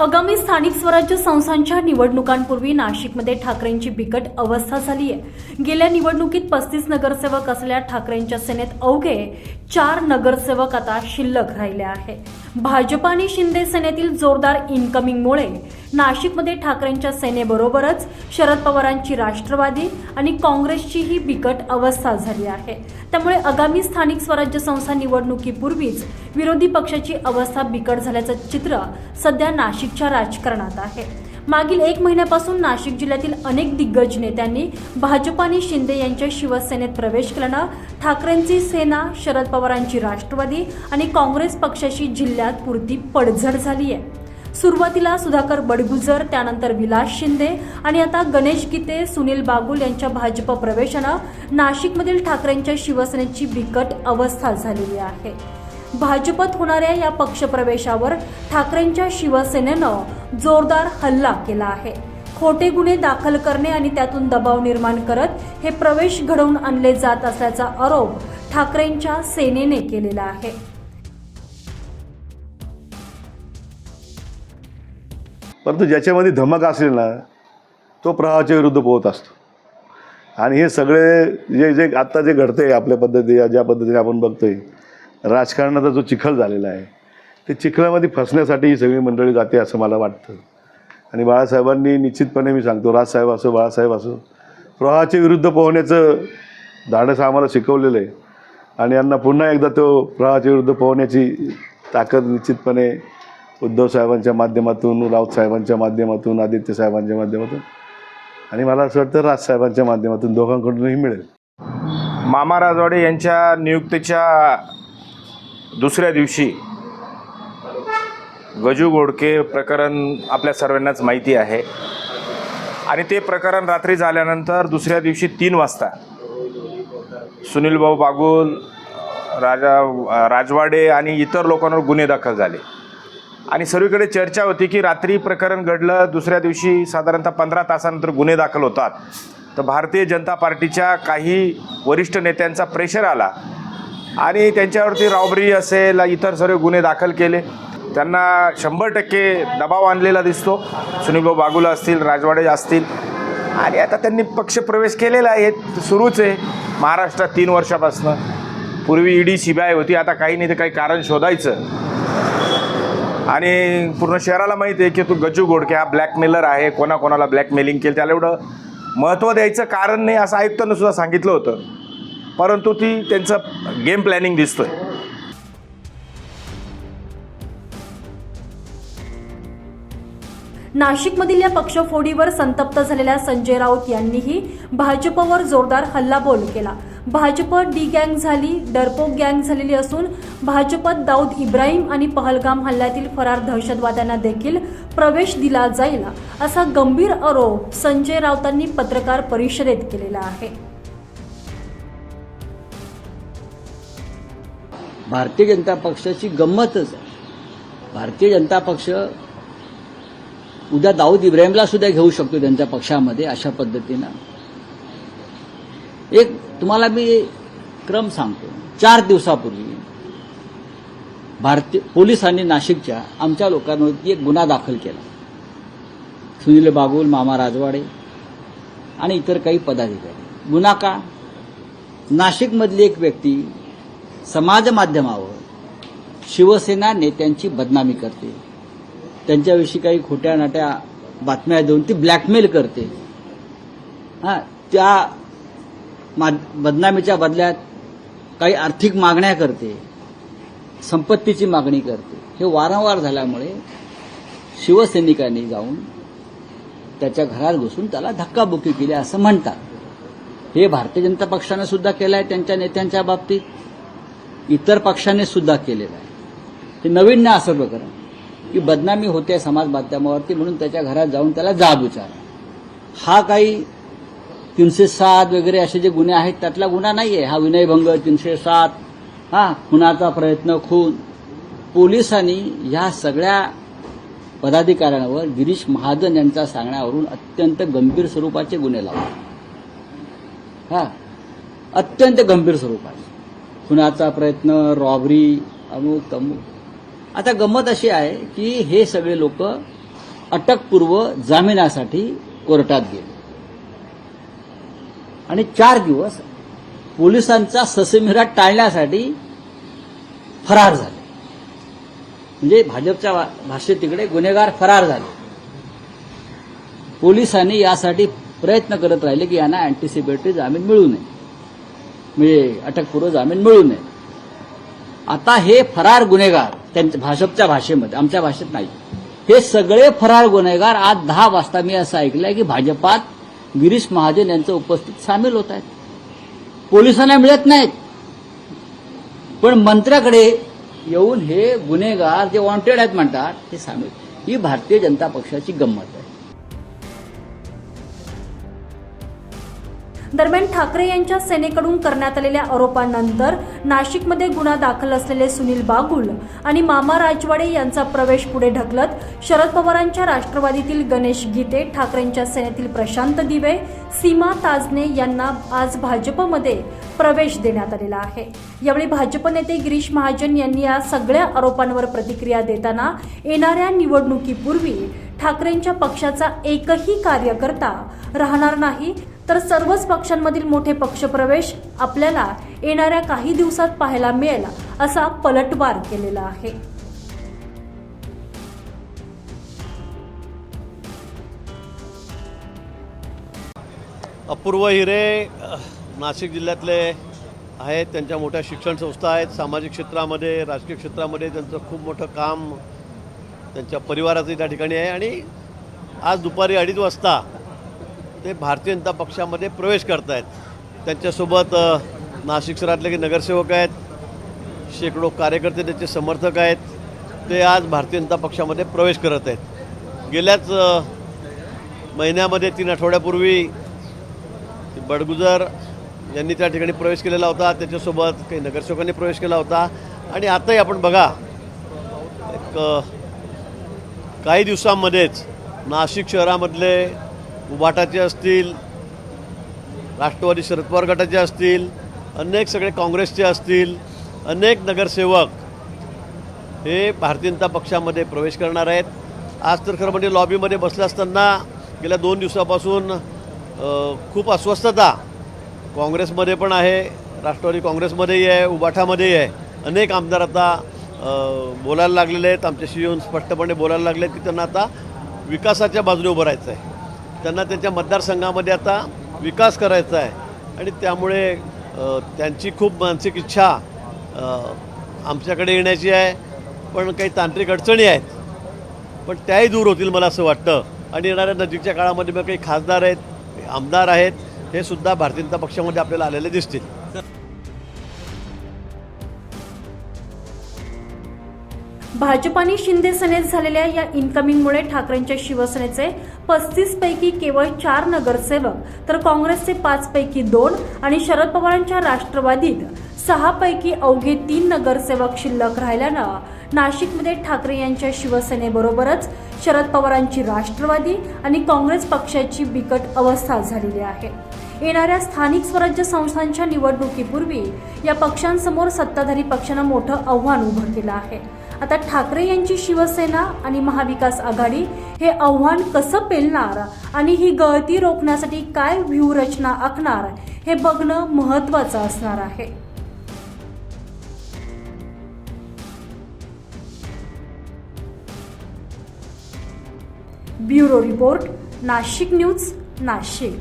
आगामी स्थानिक स्वराज्य संस्थांच्या निवडणुकांपूर्वी नाशिकमध्ये ठाकरेंची बिकट अवस्था झाली आहे. गेल्या निवडणुकीत पस्तीस नगरसेवक असलेल्या ठाकरेंच्या सेनेत अवघे चार नगरसेवक आता शिल्लक राहिले आहे भाजप आणि शिंदे सेनेतील जोरदार इन्कमिंगमुळे नाशिकमध्ये ठाकरेंच्या सेनेबरोबरच शरद पवारांची राष्ट्रवादी आणि काँग्रेसचीही बिकट अवस्था झाली आहे. त्यामुळे आगामी स्थानिक स्वराज्य संस्था निवडणुकीपूर्वीच विरोधी पक्षाची अवस्था बिकट झाल्याचं चित्र सध्या नाशिकच्या राजकारणात आहे. मागील एक महिन्यापासून नाशिक जिल्ह्यातील अनेक दिग्गज नेत्यांनी भाजप आणि शिंदे यांच्या शिवसेनेत प्रवेश केल्यानं ठाकरेंची सेना शरद पवारांची राष्ट्रवादी आणि काँग्रेस पक्षाशी जिल्ह्यात पुरती पडझड झाली आहे. सुरुवातीला सुधाकर बडगुजर त्यानंतर विलास शिंदे आणि आता गणेश गीते सुनील बागुल यांच्या भाजप प्रवेशानं नाशिकमधील ठाकरेंच्या शिवसेनेची बिकट अवस्था झालेली आहे. भाजपत होणाऱ्या या पक्षप्रवेशावर ठाकरेंच्या शिवसेनेनं जोरदार हल्ला केला आहे. खोटे गुन्हे दाखल करणे आणि त्यातून दबाव निर्माण करत हे प्रवेश घडवून आणले जात असल्याचा आरोप ठाकरेंच्या सेनेने केलेला आहे. परंतु ज्याच्यामध्ये धमक असेल ना तो प्रवाहाच्या विरुद्ध पोहत असतो. आणि हे सगळे जे जे आत्ता जे घडतंय आपल्या पद्धती ज्या पद्धतीने आपण बघतोय राजकारणाचा जो चिखल झालेला आहे ते चिखलामध्ये फसण्यासाठी ही सगळी मंडळी जाते असं मला वाटतं. आणि बाळासाहेबांनी निश्चितपणे मी सांगतो राजसाहेब असो बाळासाहेब असो प्रवाहाच्या विरुद्ध पोहण्याचं धाडस आम्हाला शिकवलेलं आहे. आणि यांना पुन्हा एकदा तो प्रवाहाच्या विरुद्ध पोहण्याची ताकद निश्चितपणे उद्धव साहेबांच्या माध्यमातून राऊत साहेबांच्या माध्यमातून आदित्य साहेबांच्या माध्यमातून आणि मला असं वाटतं राजसाहेबांच्या माध्यमातून दोघांकडूनही मिळेल. मामा राजवाडे यांच्या नियुक्तीच्या दुसऱ्या दिवशी गजू गोडके प्रकरण आपल्या सर्वांनाच माहिती आहे. आणि ते प्रकरण रात्री झाल्यानंतर दुसऱ्या दिवशी तीन वाजता सुनील भाऊ बागुल राजा राजवाडे आणि इतर लोकांवर गुन्हे दाखल झाले. आणि सर्वीकडे चर्चा होती की रात्री प्रकरण घडलं दुसऱ्या दिवशी साधारणतः पंधरा तासानंतर गुन्हे दाखल होतात. तर भारतीय जनता पार्टीच्या काही वरिष्ठ नेत्यांचा प्रेशर आला आणि त्यांच्यावरती रॉबरी असेल इतर सर्व गुन्हे दाखल केले. त्यांना शंभर टक्के दबाव आणलेला दिसतो. सुनीलभाऊ बागुला असतील राजवाडे असतील. आणि आता त्यांनी पक्षप्रवेश केलेला आहे हे सुरूच आहे. महाराष्ट्रात तीन वर्षापासनं. पूर्वी ईडी सी बी आय होती आता काही नाही तर काही कारण शोधायचं. आणि पूर्ण शहराला माहिती आहे की तू गजू गोडके हा ब्लॅकमेलर आहे कोणाकोणाला ब्लॅकमेलिंग केलं त्याला एवढं महत्त्व द्यायचं कारण नाही असं आयुक्तांना सुद्धा सांगितलं होतं. परंतु ती त्यांचं गेम प्लॅनिंग दिसतोय. नाशिकमधील या पक्षफोडीवर संतप्त झालेल्या संजय राऊत यांनीही भाजपवर जोरदार हल्लाबोल केला. भाजप डी गँग झाली डरपोक गँग झालेली असून भाजपत दाऊद इब्राहिम आणि पहलगाम हल्ल्यातील फरार दहशतवाद्यांना देखील प्रवेश दिला जाईल असा गंभीर आरोप संजय राऊतांनी पत्रकार परिषदेत केलेला आहे. भारतीय जनता पक्षाची गंमतच आहे. भारतीय जनता पक्ष उद्या दाऊद इब्राहिमला सुद्धा घेऊ शकतो त्यांच्या पक्षामध्ये अशा पद्धतीनं. एक तुम्हाला मी क्रम सांगतो. चार दिवसापूर्वी भारतीय पोलिसांनी नाशिकच्या आमच्या लोकांवरती एक गुन्हा दाखल केला. सुनील बागुल मामा राजवाडे आणि इतर काही पदाधिकारी. गुन्हा का? नाशिकमधली एक व्यक्ती समाज माध्यमावर शिवसेना नेत्यांची बदनामी करते. त्यांच्याविषयी काही खोट्या नाट्या बातम्या देऊन ती ब्लॅकमेल करते. हा त्या मा- बदनामीच्या बदल्यात काही आर्थिक मागण्या करते संपत्तीची मागणी करते. हे वारंवार झाल्यामुळे शिवसैनिकांनी जाऊन त्याच्या घरात घुसून त्याला धक्काबुक्की केली असं म्हणतात. हे भारतीय जनता पक्षाने सुद्धा केलं आहे त्यांच्या नेत्यांच्या बाबतीत. इतर पक्षाने सुद्धा केलेलं आहे. ते नवीन नाही असं प्रकरण की बदनामी होते समाज माध्यमावरती म्हणून त्याच्या घरात जाऊन त्याला जाब विचारा. हा काही तीनशे सात वगैरे असे जे गुन्हे आहेत त्यातला गुन्हा नाही आहे हा विनयभंग तीनशे सात हा खुनाचा प्रयत्न खून. पोलिसांनी ह्या सगळ्या पदाधिकाऱ्यांवर गिरीश महाजन यांच्या सांगण्यावरून अत्यंत गंभीर स्वरूपाचे गुन्हे लावले. हा अत्यंत गंभीर स्वरूपाचे. खुनाचा प्रयत्न रॉबरी अमुक तमुक आता गंमत अशी आहे की हे सगळे लोक अटकपूर्व जामिनासाठी कोर्टात गेले. आणि चार दिवस पोलिसांचा ससेमिरा टाळण्यासाठी फरार झाले. म्हणजे भाजपच्या भाषेत तिकडे गुन्हेगार फरार झाले. पोलिसांनी यासाठी प्रयत्न करत राहिले की यांना अँटिसिपेटरी जामीन मिळू नये. म्हणजे अटकपूर्व जामीन मिळू नये. आता हे फरार गुन्हेगार त्यांच्या भाजपच्या भाषेमध्ये आमच्या भाषेत नाही. हे सगळे फरार गुन्हेगार आज दहा वाजता मी असं ऐकलंय की भाजपात गिरीश महाजन यांचं उपस्थित सामील होत आहेत. पोलिसांना मिळत नाहीत. पण मंत्र्याकडे येऊन हे गुन्हेगार जे वॉन्टेड आहेत म्हणतात हे सामील. ही भारतीय जनता पक्षाची गंमत आहे. दरम्यान ठाकरे यांच्या सेनेकडून करण्यात आलेल्या आरोपांनंतर नाशिकमध्ये गुन्हा दाखल असलेले सुनील बागुल आणि मामा राजवाडे यांचा प्रवेश पुढे ढकलत शरद पवारांच्या राष्ट्रवादीतील गणेश गीते ठाकरेंच्या सेनेतील प्रशांत दिवे सीमा ताजने यांना आज भाजपमध्ये प्रवेश देण्यात आलेला आहे. यावेळी भाजप नेते गिरीश महाजन यांनी या सगळ्या आरोपांवर प्रतिक्रिया देताना येणाऱ्या निवडणुकीपूर्वी ठाकरेंच्या पक्षाचा एकही कार्यकर्ता राहणार नाही तर सर्वच पक्षांमधील मोठे पक्षप्रवेश आपल्याला येणाऱ्या काही दिवसात पाहायला मिळेल असा पलटवार केलेला आहे. अपूर्व हिरे नाशिक जिल्ह्यातले आहेत त्यांच्या मोठ्या शिक्षण संस्था आहेत सामाजिक क्षेत्रामध्ये राजकीय क्षेत्रामध्ये त्यांचं खूप मोठं काम त्यांच्या परिवाराचं त्या ठिकाणी आहे. आणि आज दुपारी अडीच वाजता ते भारतीय जनता पक्षामध्ये प्रवेश करत आहेत त्यांच्यासोबत नाशिक शहरातले काही नगरसेवक आहेत शेकडो कार्यकर्ते त्यांचे समर्थक आहेत ते आज भारतीय जनता पक्षामध्ये प्रवेश करत आहेत. गेल्याच महिन्यामध्ये तीन आठवड्यापूर्वी बडगुजर यांनी त्या ठिकाणी प्रवेश केलेला होता. त्याच्यासोबत काही नगरसेवकांनी प्रवेश केला होता. आणि आताही आपण बघा एक काही दिवसांमध्येच नाशिक शहरामधले उबाटाचे असतील राष्ट्रवादी शरद पवार गटाचे असतील अनेक सगळे काँग्रेसचे असतील अनेक नगरसेवक हे भारतीय जनता पक्षामध्ये प्रवेश करणार आहेत. आज तर खरं म्हणजे लॉबीमध्ये बसले असताना गेल्या दोन दिवसापासून खूप अस्वस्थता काँग्रेसमध्ये पण आहे राष्ट्रवादी काँग्रेसमध्येही आहे उबाठामध्येही आहे. अनेक आमदार आता बोलायला लागलेले आहेत. आमच्याशी येऊन स्पष्टपणे बोलायला लागले आहेत की त्यांना आता विकासाच्या बाजूने उभं राहायचं आहे त्यांना त्यांच्या मतदारसंघामध्ये आता विकास करायचा आहे. आणि त्यामुळे त्यांची खूप मानसिक इच्छा आमच्याकडे येण्याची आहे. पण काही तांत्रिक अडचणी आहेत. पण त्याही दूर होतील मला असं वाटतं. आणि येणाऱ्या नजीकच्या काळामध्ये मग काही खासदार आहेत आमदार आहेत हे सुद्धा भारतीय जनता पक्षामध्ये आपल्याला आलेले दिसतील. भाजपाने शिंदे सेनेत झालेल्या या इन्कमिंगमुळे ठाकरेंच्या शिवसेनेचे पस्तीस पैकी केवळ चार नगरसेवक तर काँग्रेसचे पाच पैकी दोन आणि शरद पवारांच्या राष्ट्रवादीत सहा पैकी अवघे तीन नगरसेवक शिल्लक राहिल्यानं नाशिकमध्ये ठाकरे यांच्या शिवसेनेबरोबरच शरद पवारांची राष्ट्रवादी आणि काँग्रेस पक्षाची बिकट अवस्था झालेली आहे. येणाऱ्या स्थानिक स्वराज्य संस्थांच्या निवडणुकीपूर्वी या पक्षांसमोर सत्ताधारी पक्षानं मोठं आव्हान उभं केलं आहे. आता ठाकरे यांची शिवसेना आणि महाविकास आघाडी हे आव्हान कसं पेलणार आणि ही गळती रोखण्यासाठी काय व्यूहरचना आखणार हे बघणं महत्त्वाचं असणार आहे. Bureau report Nashik news Nashik.